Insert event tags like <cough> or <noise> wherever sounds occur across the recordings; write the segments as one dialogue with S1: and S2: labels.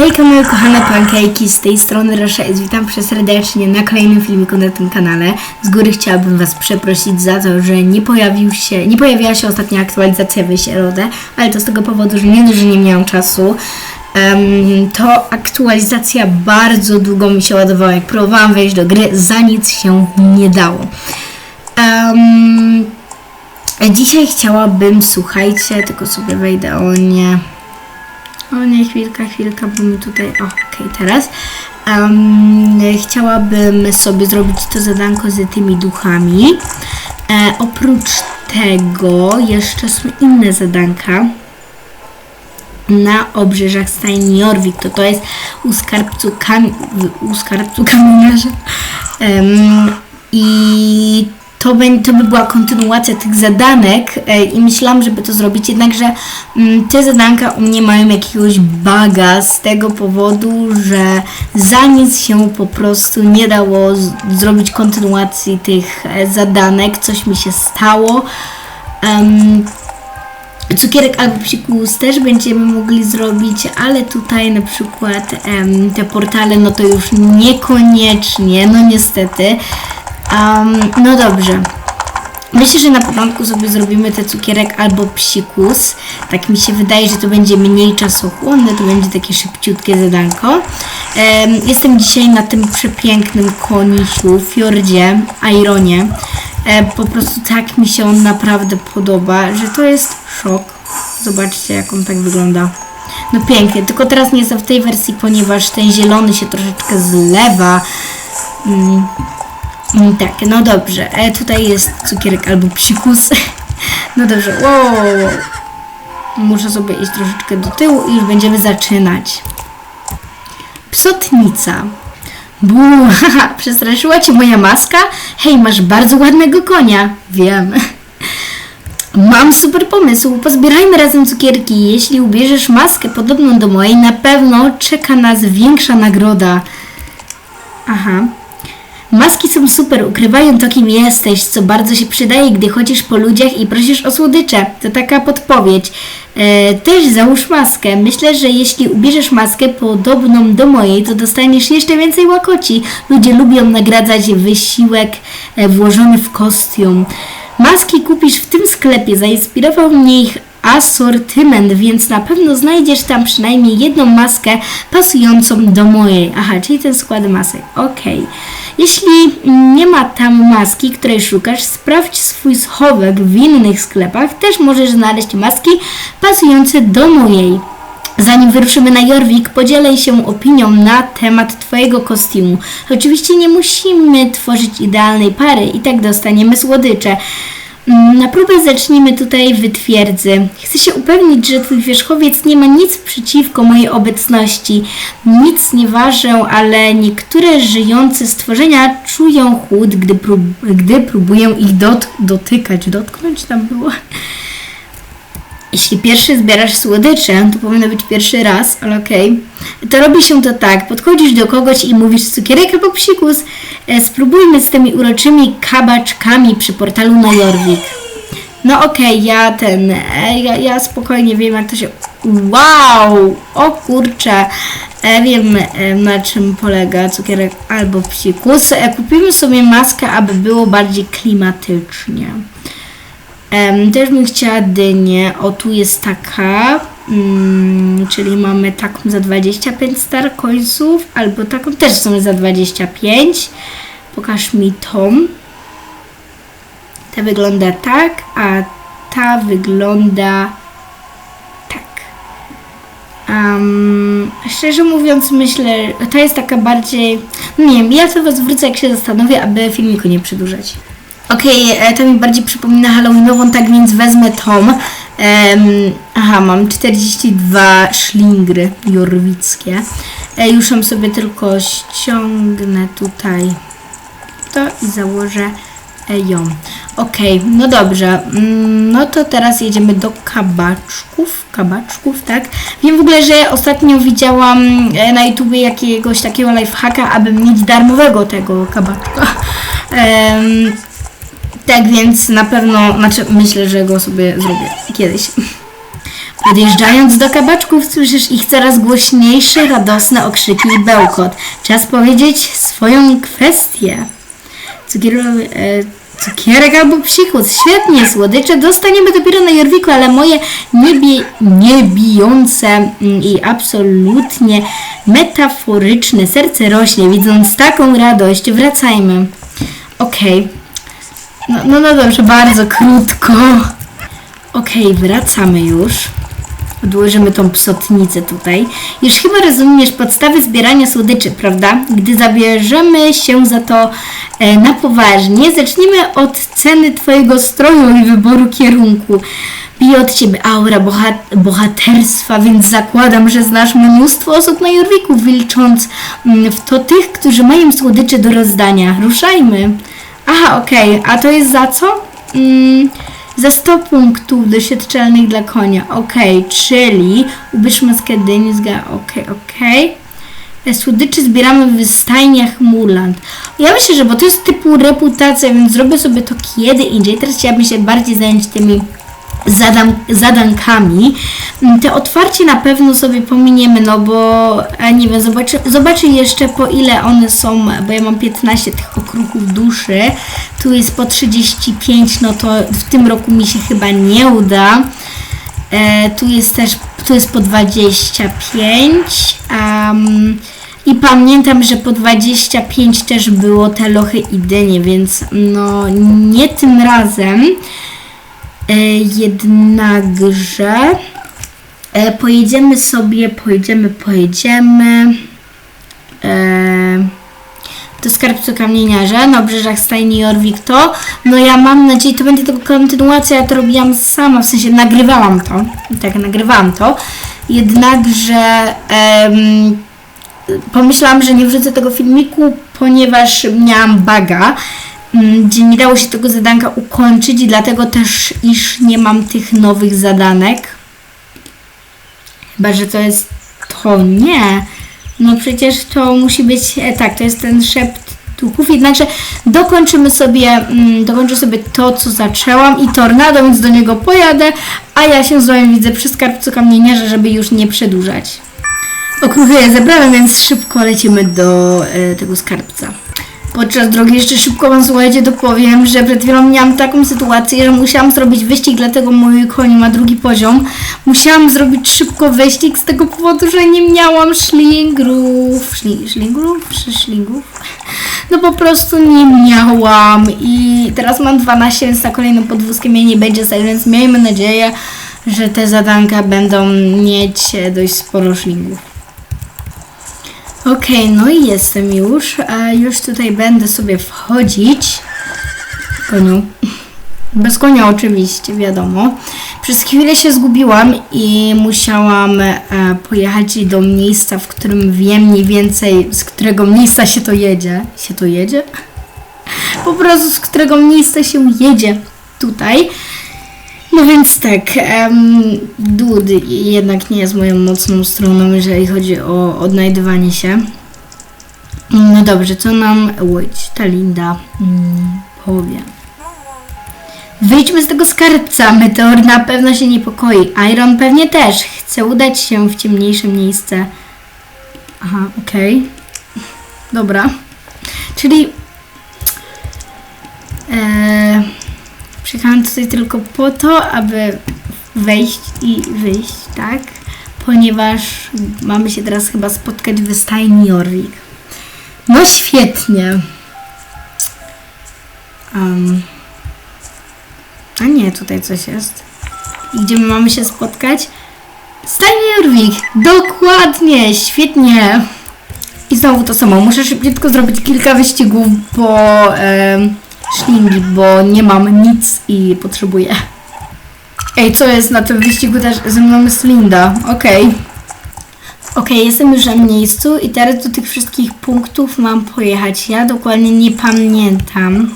S1: Hejka moje kochane pankejki, z tej strony Roshez. Witam was serdecznie na kolejnym filmiku na tym kanale. Z góry chciałabym was przeprosić za to, że nie pojawił się, nie pojawiła się ostatnia aktualizacja w środę, ale to z tego powodu, że nie że nie miałam czasu. em, to aktualizacja bardzo długo mi się ładowała. Jak próbowałam wejść do gry, za nic się nie dało. Em, dzisiaj chciałabym, słuchajcie, tylko sobie wejdę o nie. O nie, chwilka, chwilka, bo mi tutaj. Okej, teraz. Em, chciałabym sobie zrobić to zadanko z tymi duchami. E, oprócz tego jeszcze są inne zadanka na obrzeżach stajni Jorvik. To to jest u skarbcu, kam, u skarbcu kamieniarza. Em, I to, bę- to by była kontynuacja tych zadanek e, i myślałam, żeby to zrobić, jednakże mm, te zadanka u mnie mają jakiegoś baga z tego powodu, że za nic się po prostu nie dało zrobić kontynuacji tych e, zadanek, coś mi się stało. Em, Cukierek albo psikus też będziemy mogli zrobić, ale tutaj na przykład em, te portale, no to już niekoniecznie, no niestety. Em, no dobrze. Myślę, że na początku sobie zrobimy te cukierek albo psikus. Tak mi się wydaje, że to będzie mniej czasochłonne, to będzie takie szybciutkie zadanko. Em, jestem dzisiaj na tym przepięknym konisiu, fiordzie, Ironie. E, po prostu tak mi się on naprawdę podoba, że to jest szok. Zobaczcie, jak on tak wygląda. No pięknie, tylko teraz nie jestem w tej wersji, ponieważ ten zielony się troszeczkę zlewa. Mm. Mm, Tak, no dobrze. E, tutaj jest cukierek albo psikus. <laughs> No dobrze. Wow. Muszę sobie iść troszeczkę do tyłu i już będziemy zaczynać. Psotnica. Bu, haha, <laughs> przestraszyła cię moja maska? Hej, masz bardzo ładnego konia. Wiem. <laughs> Mam super pomysł. Pozbierajmy razem cukierki. Jeśli ubierzesz maskę podobną do mojej, na pewno czeka nas większa nagroda. Aha. Maski są super, ukrywają to, kim jesteś, co bardzo się przydaje, gdy chodzisz po ludziach i prosisz o słodycze. To taka podpowiedź. E, też załóż maskę. Myślę, że jeśli ubierzesz maskę podobną do mojej, to dostaniesz jeszcze więcej łakoci. Ludzie lubią nagradzać wysiłek e, włożony w kostium. Maski kupisz w tym sklepie. Zainspirował mnie ich asortyment, więc na pewno znajdziesz tam przynajmniej jedną maskę pasującą do mojej. Aha, czyli ten skład masek. Okej. Jeśli nie ma tam maski, której szukasz, sprawdź swój schowek w innych sklepach. Też możesz znaleźć maski pasujące do mojej. Zanim wyruszymy na Jorvik, podzielę się opinią na temat Twojego kostiumu. Oczywiście nie musimy tworzyć idealnej pary i tak dostaniemy słodycze. Mm, Na próbę zacznijmy tutaj w twierdzy. Chcę się upewnić, że Twój wierzchowiec nie ma nic przeciwko mojej obecności. Nic nie ważę, ale niektóre żyjące stworzenia czują chłód, gdy, prób gdy próbuję ich dot dotykać. Dotknąć tam było. Jeśli pierwszy zbierasz słodycze, to powinno być pierwszy raz, ale okej. To robi się to tak. Podchodzisz do kogoś i mówisz cukierek albo psikus. E, spróbujmy z tymi uroczymi kabaczkami przy portalu na Jorvik. No okej, ja ten, e, ja, ja spokojnie wiem jak to się... Wow! O kurczę! E, wiem na czym polega cukierek albo psikus. Kupimy sobie maskę, aby było bardziej klimatycznie. Em, też bym chciała dynię. O, tu jest taka, mm, czyli mamy taką za 25 star coinsów, albo taką też są za 25. Pokaż mi tą. Ta wygląda tak, a ta wygląda tak. Um, szczerze mówiąc, myślę, ta jest taka bardziej. Nie wiem, ja to was wrócę, jak się zastanowię, aby filmiku nie przedłużać. Okej, e, to mi bardziej przypomina Halloweenową, tak więc wezmę tą. Em, aha, mam 42 szlingry jorwickie. E, już ją sobie tylko ściągnę tutaj to i założę e, ją. Okej, no dobrze. Mm, No to teraz jedziemy do kabaczków. Kabaczków, tak? Wiem w ogóle, że ostatnio widziałam e, na YouTubie jakiegoś takiego lifehacka, aby mieć darmowego tego kabaczka. <laughs> Em, tak więc na pewno, znaczy myślę, że go sobie zrobię kiedyś. Podjeżdżając do kabaczków słyszysz ich coraz głośniejsze, radosne okrzyki i bełkot. Czas powiedzieć swoją kwestię. Cukierowy, e, cukierek albo psikus. Świetnie, słodycze dostaniemy dopiero na Jorwiku, ale moje niebie, niebijące mm, i absolutnie metaforyczne serce rośnie, widząc taką radość. Wracajmy. Okej. No, no, no dobrze, bardzo krótko. Okej, wracamy już. Odłożymy tą psotnicę tutaj. Już chyba rozumiesz podstawy zbierania słodyczy, prawda? Gdy zabierzemy się za to e, na poważnie, zaczniemy od ceny Twojego stroju i wyboru kierunku. Bije od Ciebie aura bohat- bohaterstwa, więc zakładam, że znasz mnóstwo osób na Jorwiku, wilcząc mm, w to tych, którzy mają słodycze do rozdania. Ruszajmy. Aha, okej, a to jest za co? Mm, za 100 punktów doświadczalnych dla konia. Okej, czyli ubierzmy z Dyni, zga. Okej, okej. E, Słodyczy zbieramy w stajniach Murland. Ja myślę, że bo to jest typu reputacja, więc zrobię sobie to kiedy indziej. Teraz chciałabym się bardziej zająć tymi zadan zadankami. Mm, Te otwarcie na pewno sobie pominiemy, no bo a nie wiem, zobaczy, zobaczę jeszcze po ile one są, bo ja mam 15 tych okruchów duszy, tu jest po 35, no to w tym roku mi się chyba nie uda. E, tu jest też, tu jest po 25. Um, I pamiętam, że po 25 też było te lochy i dynie, więc no nie tym razem. E, jednakże e, pojedziemy sobie, pojedziemy, pojedziemy. E, do skarbcu kamieniarza. Na obrzeżach stajni Jorvik to. No ja mam nadzieję, to będzie tylko kontynuacja, ja to robiłam sama, w sensie nagrywałam to, tak, nagrywałam to. Jednakże em, pomyślałam, że nie wrzucę tego filmiku, ponieważ miałam baga, gdzie nie dało się tego zadanka ukończyć dlatego też, iż nie mam tych nowych zadanek. Chyba, że to jest to nie. No przecież to musi być, e, tak, to jest ten szept duchów, jednakże dokończymy sobie, mm, dokończę sobie to, co zaczęłam i tornado, więc do niego pojadę, a ja się z wami widzę przy skarbcu kamieniarza, żeby już nie przedłużać. Okruchy zebrałem, więc szybko lecimy do e, tego skarbca. Podczas drogi jeszcze szybko wam słuchajcie, dopowiem, że przed chwilą miałam taką sytuację, że musiałam zrobić wyścig, dlatego mój koń ma drugi poziom. Musiałam zrobić szybko wyścig z tego powodu, że nie miałam szlingrów. Szli, szlingrów? Szlingów? No po prostu nie miałam i teraz mam 12, więc na kolejnym podwózkę mnie nie będzie stać, więc miejmy nadzieję, że te zadanka będą mieć dość sporo szlingów. Okej, no i jestem już. A już tutaj będę sobie wchodzić. Koniu. Bez konia oczywiście, wiadomo. Przez chwilę się zgubiłam i musiałam e, pojechać do miejsca, w którym wiem mniej więcej, z którego miejsca się to jedzie. Się to jedzie? Po prostu z którego miejsca się jedzie tutaj. No więc tak, um, dud jednak nie jest moją mocną stroną, jeżeli chodzi o odnajdywanie się. No dobrze, co nam Łódź, ta Linda mm, powie? Wyjdźmy z tego skarbca. Meteor na pewno się niepokoi. Iron pewnie też. Chce udać się w ciemniejsze miejsce. Aha, okej. Dobra. Czyli... Eee, Przyjechałam tutaj tylko po to, aby wejść i wyjść, tak? Ponieważ mamy się teraz chyba spotkać w stajni Jorvik. No świetnie. Um. A nie, tutaj coś jest. I gdzie my mamy się spotkać? Stajni Jorvik. Dokładnie, świetnie. I znowu to samo. Muszę szybciutko zrobić kilka wyścigów po em, szlingi, bo nie mam nic i potrzebuję. Ej, co jest na tym wyścigu też? Ze mną jest Linda. Okej. Okej, jestem już na miejscu i teraz do tych wszystkich punktów mam pojechać. Ja dokładnie nie pamiętam,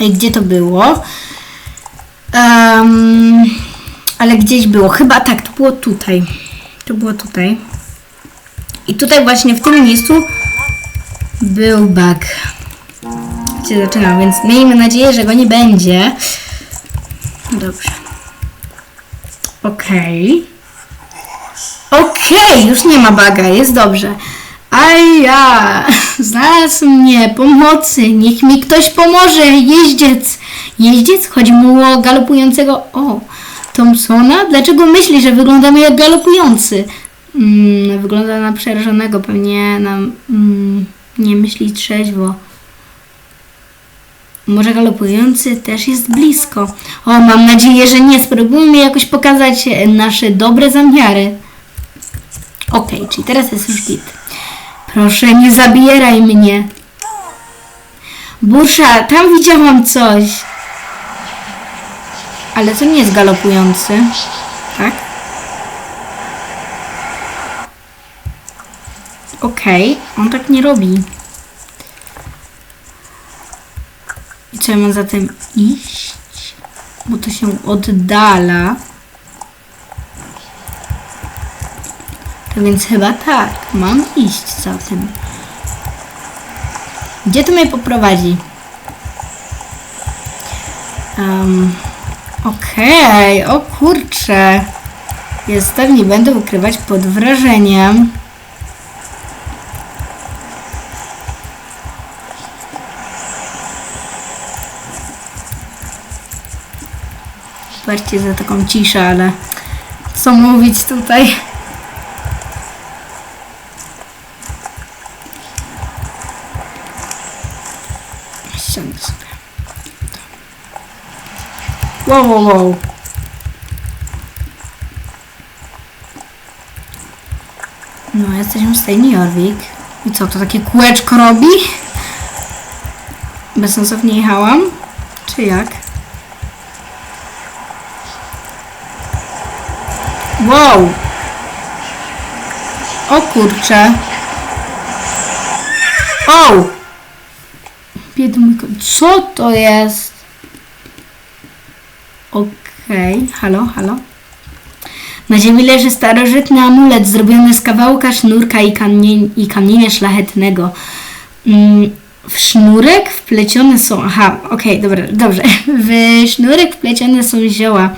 S1: Ej, gdzie to było. Em, ale gdzieś było. Chyba tak, to było tutaj. To było tutaj. I tutaj właśnie w tym miejscu był bug. Gdzie zaczynam, więc miejmy nadzieję, że go nie będzie. Dobrze. Okej. Okej, już nie ma baga, jest dobrze. A ja, znalazł mnie, pomocy, niech mi ktoś pomoże, jeździec. Jeździec? Chodzi mu o galopującego, o, Thompsona? Dlaczego myśli, że wyglądamy jak galopujący? Mm, wygląda na przerażonego, pewnie nam mm, nie myśli trzeźwo. Może galopujący też jest blisko. O, mam nadzieję, że nie. Spróbujmy jakoś pokazać e, nasze dobre zamiary. Okej, czyli teraz jest już git. Proszę, nie zabieraj mnie. Bursza, tam widziałam coś. Ale to nie jest galopujący. Tak? Okej, on tak nie robi. I ja mam zatem iść? Bo to się oddala. To więc chyba tak, mam iść za tym. Gdzie to mnie poprowadzi? Um, Okej, o kurczę. Jestem, nie będę ukrywać pod wrażeniem. Bardziej za taką ciszę, ale co mówić tutaj? Ściągnę sobie. Wow, wow, wow. No, jesteśmy w Stejni Jorvik. I co, to takie kółeczko robi? Bezsensownie jechałam? Czy jak? Wow! O kurcze! O! Biedny Co to jest? Okej, halo, halo. Na ziemi leży starożytny amulet zrobiony z kawałka sznurka i, i kamienia szlachetnego. Mm, w sznurek wplecione są. Aha, okej, dobra, dobrze. <laughs> W sznurek wplecione są zioła.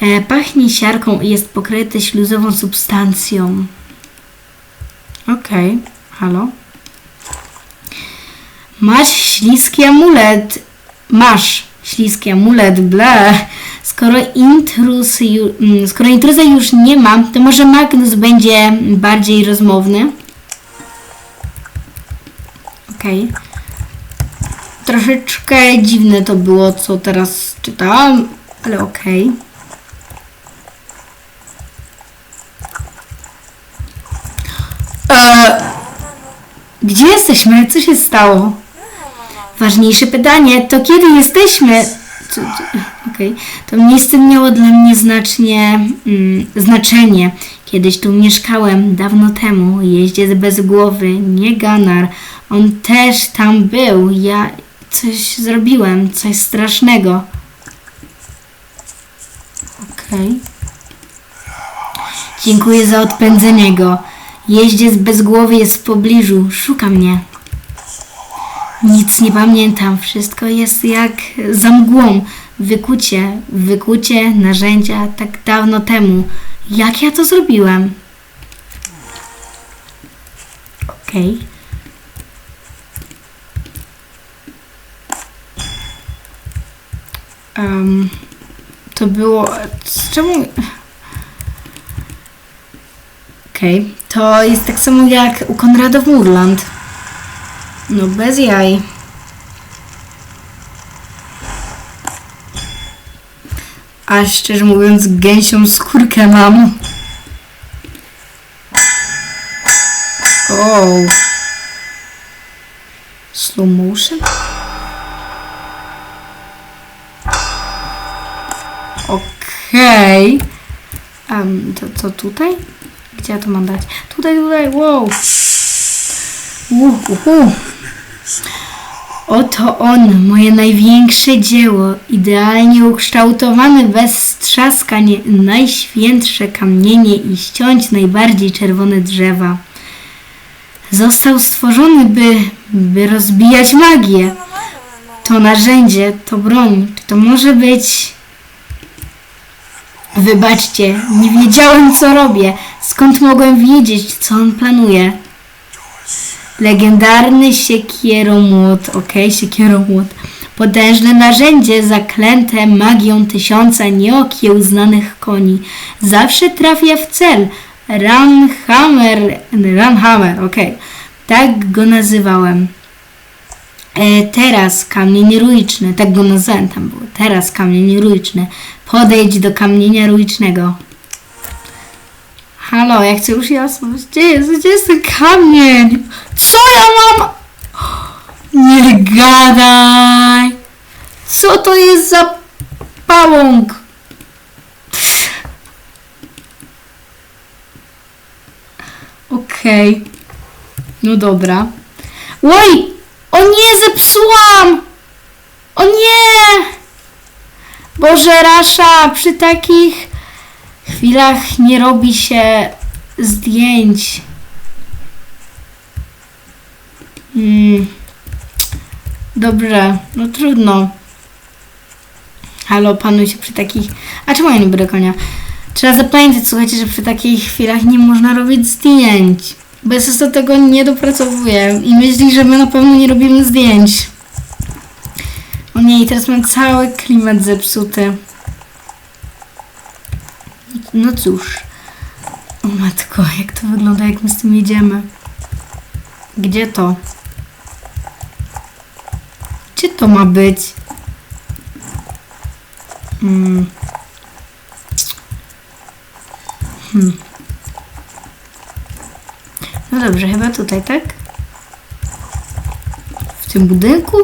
S1: E, pachnie siarką i jest pokryty śluzową substancją. Okej, halo. Masz śliski amulet. Masz śliski amulet, ble. Skoro, intruz ju, mm, skoro intruza już nie ma, to może Magnus będzie bardziej rozmowny. Okej. Troszeczkę dziwne to było, co teraz czytałam, ale okej. Eee, gdzie jesteśmy? Co się stało? Ważniejsze pytanie to kiedy jesteśmy? Co- co- Okej, to miejsce miało dla mnie znacznie mm, znaczenie. Kiedyś tu mieszkałem dawno temu. Jeździec bez głowy, nie Ganar. On też tam był. Ja coś zrobiłem, coś strasznego. Okej. Dziękuję za odpędzenie go. Jeździec bez głowy jest w pobliżu. Szuka mnie. Nic nie pamiętam. Wszystko jest jak za mgłą. Wykucie, wykucie narzędzia tak dawno temu. Jak ja to zrobiłem? Okej. Em, to było... Czemu... Okej, to jest tak samo jak u Konrada w Murland. No bez jaj. A szczerze mówiąc, gęsią skórkę mam. O. Slow motion? Okej. Em, to co tutaj? Gdzie ja to mam dać? Tutaj, tutaj, wow. Uh, uh, uh. Oto on, moje największe dzieło, idealnie ukształtowane bez strzaskań, najświętsze kamienie i ściąć najbardziej czerwone drzewa. Został stworzony, by, by rozbijać magię. To narzędzie, to broń, czy to może być Wybaczcie, nie wiedziałem co robię. Skąd mogłem wiedzieć, co on planuje? Legendarny siekieromłot, okej, siekieromłot. Potężne narzędzie zaklęte magią tysiąca nieokiełznanych koni. Zawsze trafia w cel. Runhammer, Runhammer, okej. Tak go nazywałem. E, teraz kamień ruiczny, tak go nazwałem tam było. Teraz kamień ruiczny. Podejdź do kamienia ruicznego. Halo, ja chcę już jasność. Gdzie jest, gdzie jest ten kamień? Co ja mam? Nie gadaj. Co to jest za pałąk? Okej. No dobra. Oj! O nie, zepsułam! O nie! Boże, Rasza, przy takich chwilach nie robi się zdjęć. Hmm. Dobrze, no trudno. Halo, panuj się przy takich... A czemu ja nie biorę konia? Trzeba zapamiętać, słuchajcie, że przy takich chwilach nie można robić zdjęć. Bo ja do tego nie dopracowuję i myśli, że my na pewno nie robimy zdjęć. O nie, i teraz mam cały klimat zepsuty. No cóż. O matko, jak to wygląda, jak my z tym jedziemy. Gdzie to? Gdzie to ma być? Hmm. Hmm. No dobrze, chyba tutaj, tak? W tym budynku?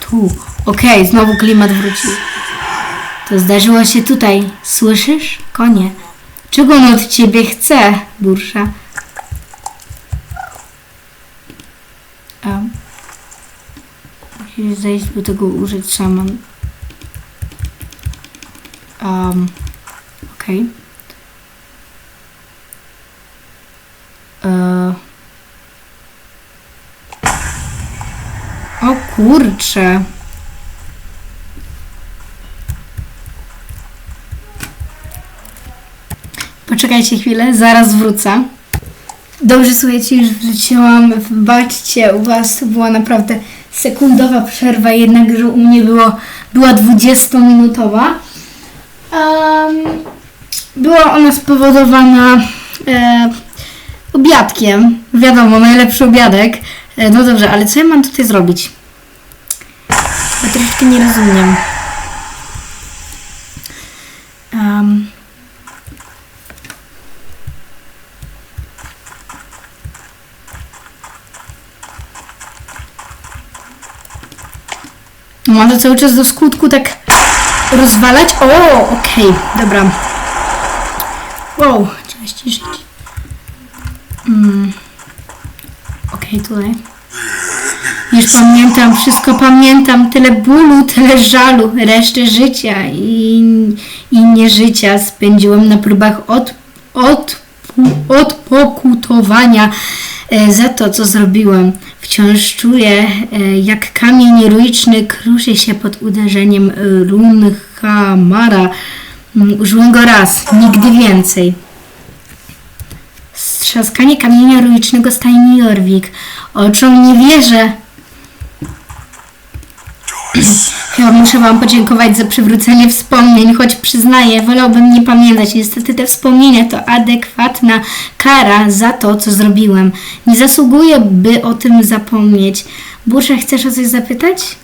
S1: Tu. Okej, znowu klimat wrócił. To zdarzyło się tutaj. Słyszysz? Konie. Czego on od ciebie chce, bursza? A. Musisz zejść, by tego użyć szaman. Um, okej. E. O kurcze. Poczekajcie chwilę, zaraz wrócę. Dobrze, słuchajcie, już wróciłam. Wybaczcie, u Was była naprawdę sekundowa przerwa, jednakże u mnie było, była 20-minutowa. Um, była ona spowodowana e, obiadkiem. Wiadomo, najlepszy obiadek. E, no dobrze, ale co ja mam tutaj zrobić? Ja troszeczkę nie rozumiem. Um, To cały czas do skutku tak rozwalać. O, okej, dobra. Wow, trzeba ściszyć. Mm. Okej, tutaj. Już pamiętam, wszystko pamiętam. Tyle bólu, tyle żalu. Resztę życia i, i nieżycia spędziłem na próbach od, od, odpokutowania e, za to, co zrobiłem. Wciąż czuję, e, jak kamień ruiczny kruszy się pod uderzeniem run Hamara. Mm, Użyłem go raz, nigdy więcej. Strzaskanie kamienia ruicznego stajni Jorwik. Oczom nie wierzę. <clears throat> Chyba muszę Wam podziękować za przywrócenie wspomnień, choć przyznaję, wolałbym nie pamiętać. Niestety te wspomnienia to adekwatna kara za to, co zrobiłem. Nie zasługuję, by o tym zapomnieć. Burza, chcesz o coś zapytać?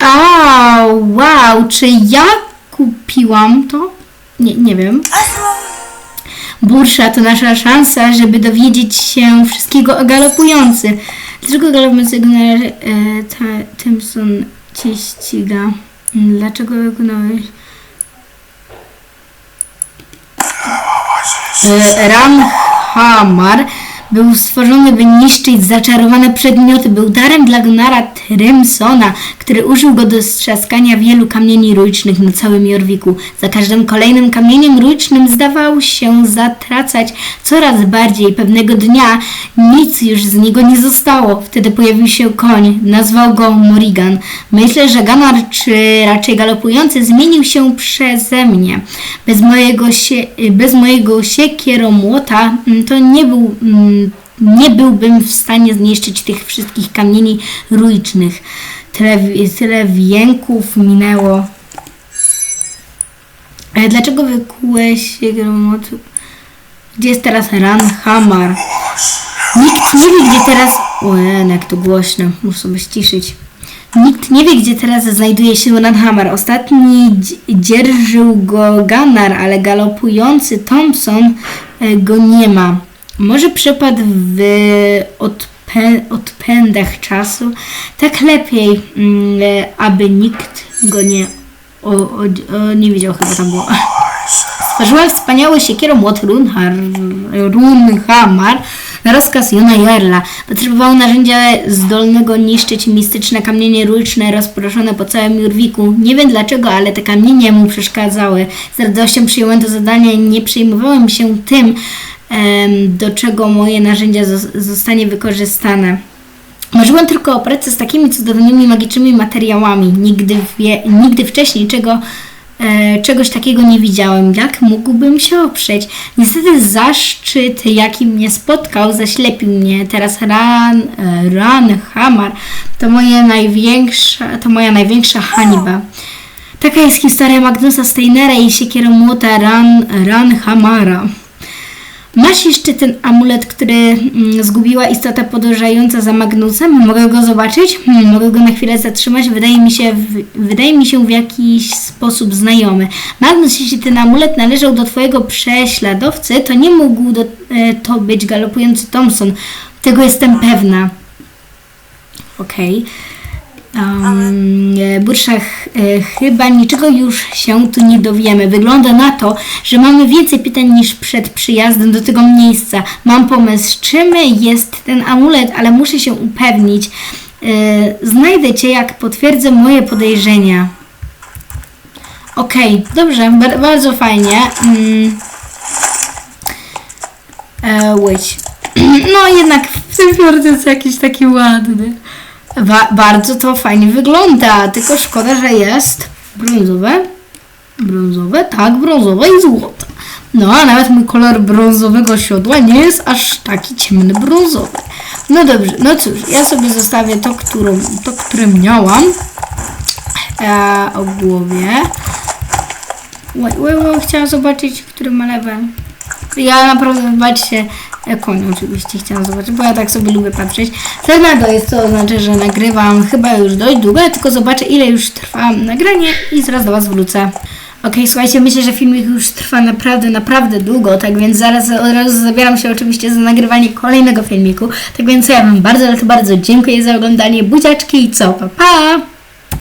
S1: A, wow, czy ja kupiłam to? Nie, nie wiem. Bursza to nasza szansa, żeby dowiedzieć się wszystkiego o galopujący. Dlaczego galopujący generał e, Simpson cię ściga? Dlaczego wykonałeś? E, Ramhamar był stworzony, by niszczyć zaczarowane przedmioty. Był darem dla Gunara Trimsona, który użył go do strzaskania wielu kamieni runicznych na całym Jorwiku. Za każdym kolejnym kamieniem runicznym zdawał się zatracać coraz bardziej. Pewnego dnia nic już z niego nie zostało. Wtedy pojawił się koń. Nazwał go Morrigan. Myślę, że Ganar, czy raczej galopujący, zmienił się przeze mnie. Bez mojego, sie, bez mojego siekieromłota mm, to nie był... mm, nie byłbym w stanie zniszczyć tych wszystkich kamieni runicznych. Tyle, tyle wieków minęło. Ale dlaczego wykułeś siekieromłot? Gdzie jest teraz Ranhamar? Nikt nie wie, gdzie teraz... O, jak to głośno. Muszę sobie ściszyć. Nikt nie wie, gdzie teraz znajduje się Ranhamar. Ostatni dzi- dzierżył go Gunnar, ale galopujący Thompson e, go nie ma. Może przepadł w odpę- odpędach czasu. Tak lepiej, mm, aby nikt go nie... O, o, o, nie wiedział chyba tam było. Stworzyła wspaniały siekieromłot Runhar, Runhamar na rozkaz Jona Jarla. Potrzebował narzędzia zdolnego niszczyć mistyczne kamienie runiczne rozproszone po całym Jurwiku. Nie wiem dlaczego, ale te kamienie mu przeszkadzały. Z radością przyjąłem to zadanie nie przejmowałem się tym, do czego moje narzędzia zos- zostanie wykorzystane. Marzyłem tylko o pracy z takimi cudownymi, magicznymi materiałami. Nigdy, wie, nigdy wcześniej czego, e, czegoś takiego nie widziałem. Jak mógłbym się oprzeć? Niestety zaszczyt, jaki mnie spotkał, zaślepił mnie. Teraz ran, e, ran, hamar to, moje największa, to moja największa hańba. Taka jest historia Magnusa Steinera i siekieromłota ran, ran hamara. Masz jeszcze ten amulet, który mm, zgubiła istota podążająca za Magnusem? Mogę go zobaczyć? Hmm, mogę go na chwilę zatrzymać? Wydaje mi się, w, wydaje mi się w jakiś sposób znajomy. Magnus, jeśli ten amulet należał do twojego prześladowcy, to nie mógł do, e, to być galopujący Thompson. Tego jestem pewna. Okej. Um, Burszach, e, chyba niczego już się tu nie dowiemy. Wygląda na to, że mamy więcej pytań niż przed przyjazdem do tego miejsca. Mam pomysł, czym jest ten amulet, ale muszę się upewnić. E, znajdę cię, jak potwierdzę moje podejrzenia. Okej, dobrze, bar- bardzo fajnie. Mm. E. <clears throat> No jednak w tym <laughs> jest jakiś taki ładny. Ba- bardzo to fajnie wygląda, tylko szkoda, że jest brązowe. Brązowe, tak, brązowe i złote. No, a nawet mój kolor brązowego siodła nie jest aż taki ciemny brązowy. No dobrze, no cóż, ja sobie zostawię to, którą, to które miałam e, o głowie. Oj, oj, oj, chciałam zobaczyć, który ma lewe. Ja naprawdę, zobaczcie, koń oczywiście chciałam zobaczyć, bo ja tak sobie lubię patrzeć. Tornado jest to oznacza, że nagrywam chyba już dość długo, ja tylko zobaczę ile już trwa nagranie i zaraz do Was wrócę. Okej, słuchajcie, myślę, że filmik już trwa naprawdę, naprawdę długo, tak więc zaraz od razu zabieram się oczywiście za nagrywanie kolejnego filmiku. Tak więc ja Wam bardzo, bardzo dziękuję za oglądanie, buziaczki i co, pa pa!